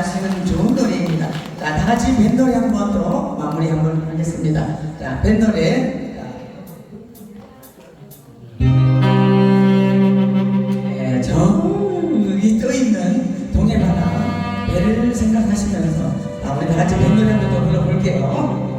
좋아하시는 좋은 노래입니다. 자, 다 같이 뱃노래 한번더 마무리 한번 하겠습니다. 자, 있는 동해바다 배를 생각하시면서 아, 우리 다 같이 뱃노래 한번더 불러볼게요.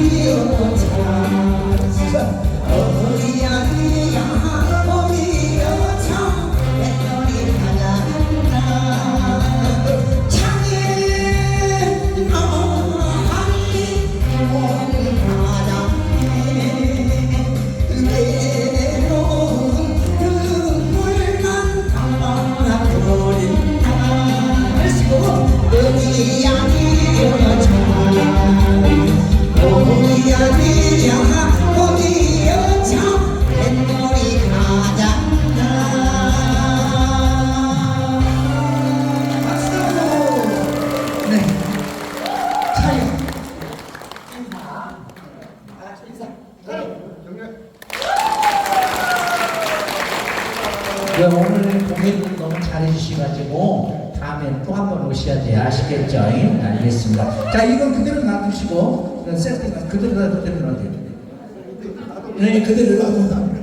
eu 네, 오늘 공연을 너무 잘해주셔가지고 다음에 또 한 번 오셔야 돼요. 아시겠죠? 예, 알겠습니다. 자, 이건 그대로 놔두시고 세팅 그대로 놔 그대로 놔둬요. 네, 그대로 놔둬.